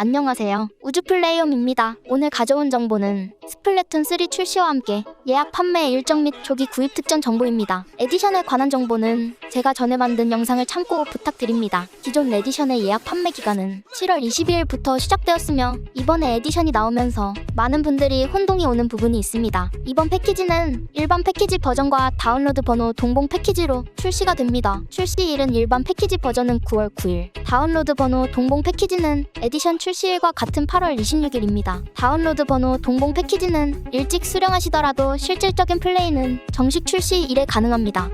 안녕하세요. 우주플레이엄입니다. 오늘 가져온 정보는 스플래툰 3 출시와 함께 예약 판매 일정 및 조기 구입 특전 정보입니다. 에디션에 관한 정보는 제가 전에 만든 영상을 참고 부탁드립니다. 기존 에디션의 예약 판매 기간은 7월 22일부터 시작되었으며 이번에 에디션이 나오면서 많은 분들이 혼동이 오는 부분이 있습니다. 이번 패키지는 일반 패키지 버전과 다운로드 번호 동봉 패키지로 출시가 됩니다. 출시일은 일반 패키지 버전은 9월 9일, 다운로드 번호 동봉 패키지는 에디션 출 시일과 같은 8월 26일입니다. 다운로드 번호 동봉 패키지는 일찍 수령하시더라도 실질적인 플레이는 정식 출시일에 가능합니다.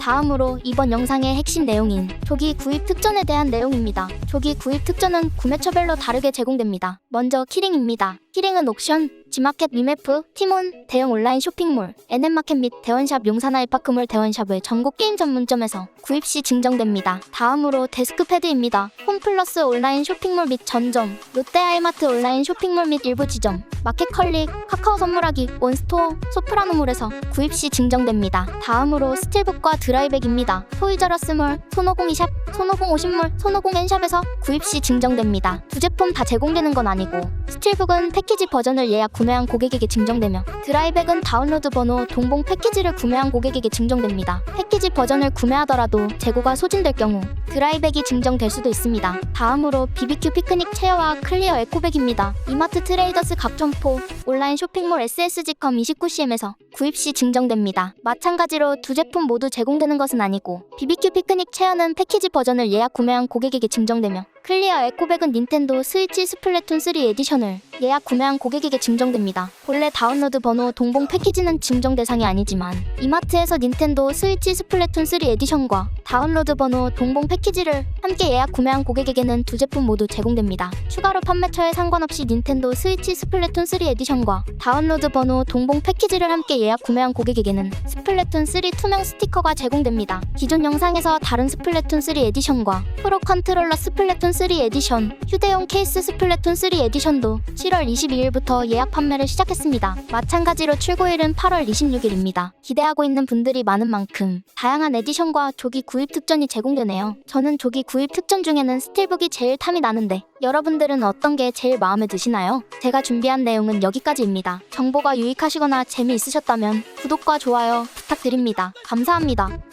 다음으로 이번 영상의 핵심 내용인 조기 구입 특전에 대한 내용입니다. 조기 구입 특전은 구매처별로 다르게 제공됩니다. 먼저 키링입니다. 키링은 옥션, 지마켓 미메프, 티몬, 대형 온라인 쇼핑몰, NM마켓 및 대원샵 용산 알파크몰 대원샵의 전국 게임 전문점에서 구입 시 증정됩니다. 다음으로 데스크 패드입니다. 홈플러스 온라인 쇼핑몰 및 전점, 롯데아이마트 온라인 쇼핑몰 및 일부 지점, 마켓컬릭, 카카오 선물하기, 원스토어, 소프라노몰에서 구입 시 증정됩니다. 다음으로 스틸북과 드라이백입니다. 토이저러스몰, 손오공이샵, 손오공 오십몰, 손오공 엔샵에서 구입 시 증정됩니다. 두 제품 다 제공되는 건 아니고 스틸북은 패키지 버전을 예약 구매한 고객에게 증정되며 드라이백은 다운로드 번호 동봉 패키지를 구매한 고객에게 증정됩니다. 패키지 버전을 구매하더라도 재고가 소진될 경우 드라이백이 증정될 수도 있습니다. 다음으로 BBQ 피크닉 체어와 클리어 에코백입니다. 이마트 트레이더스 각 점포, 온라인 쇼핑몰 SSG컴 29CM에서 구입 시 증정됩니다. 마찬가지로 두 제품 모두 제공되는 것은 아니고 BBQ 피크닉 체어는 패키지 버전 을 예약 구매한 고객에게 증정되며 클리어 에코백은 닌텐도 스위치 스플래툰 3 에디션을 예약 구매한 고객에게 증정됩니다. 본래 다운로드 번호 동봉 패키지는 증정 대상이 아니지만 이마트에서 닌텐도 스위치 스플래툰 3 에디션과 다운로드 번호 동봉 패키지를 함께 예약 구매한 고객에게는 두 제품 모두 제공됩니다. 추가로 판매처에 상관없이 닌텐도 스위치 스플래툰 3 에디션과 다운로드 번호 동봉 패키지를 함께 예약 구매한 고객에게는 스플래툰 3 투명 스티커가 제공됩니다. 기존 영상에서 다른 스플래툰 3 에디션과 프로 컨트롤러 스플래툰 3 에디션, 휴대용 케이스 스플래툰 3 에디션도 7월 22일부터 예약 판매를 시작했습니다. 마찬가지로 출고일은 8월 26일입니다. 기대하고 있는 분들이 많은 만큼 다양한 에디션과 조기 구입 특전이 제공되네요. 저는 조기 구입 특전 중에는 스틸북이 제일 탐이 나는데 여러분들은 어떤 게 제일 마음에 드시나요? 제가 준비한 내용은 여기까지입니다. 정보가 유익하시거나 재미있으셨다면 구독과 좋아요 부탁드립니다. 감사합니다.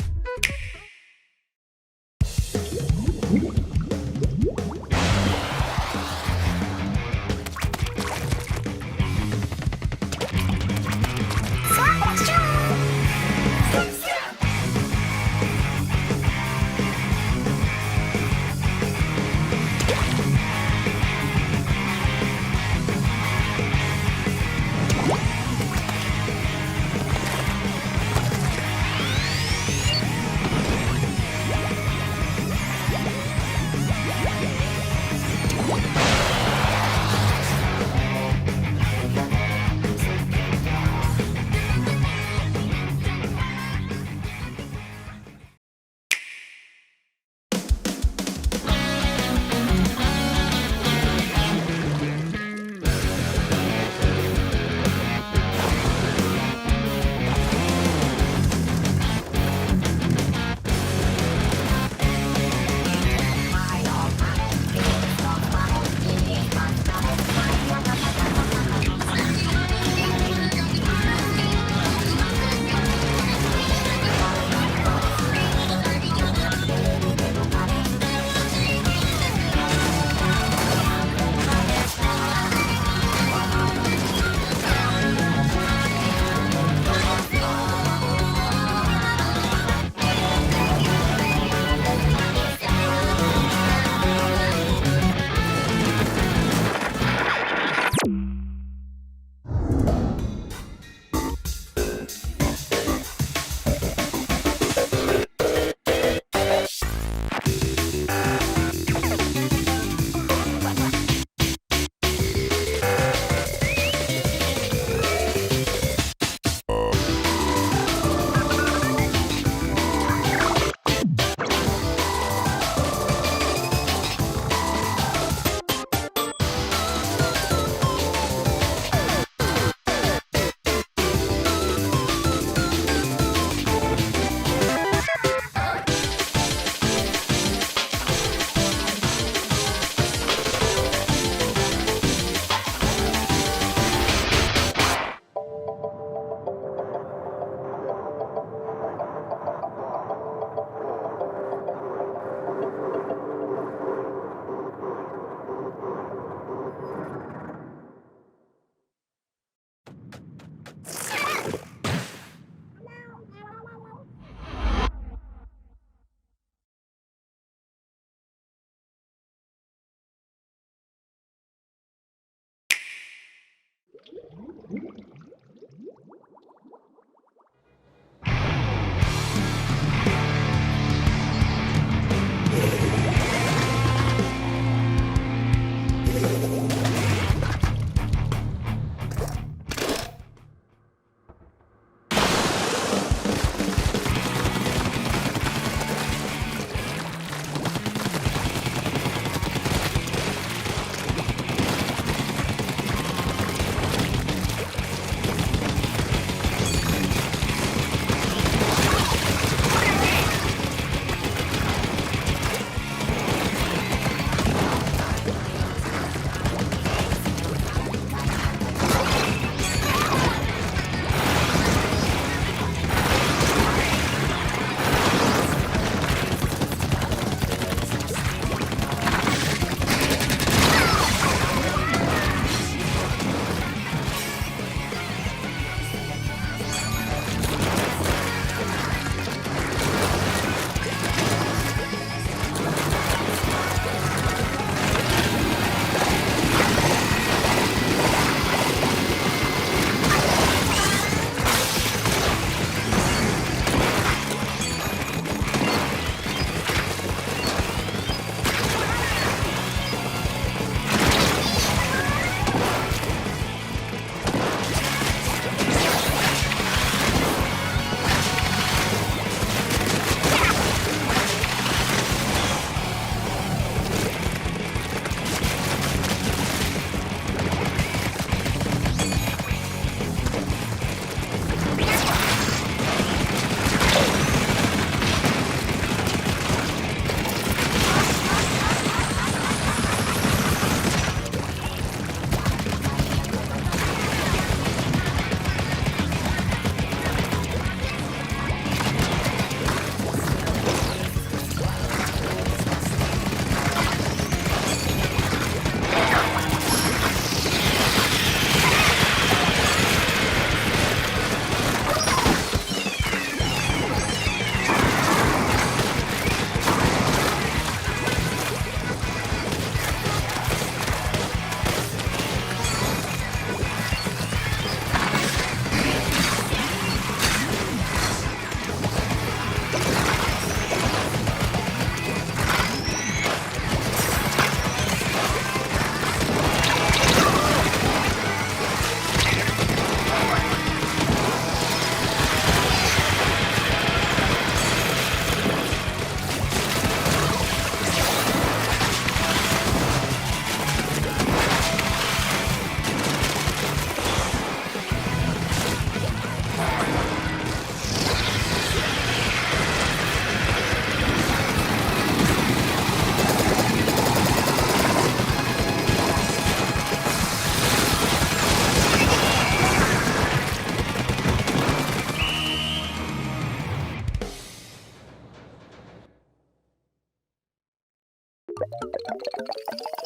Thank you.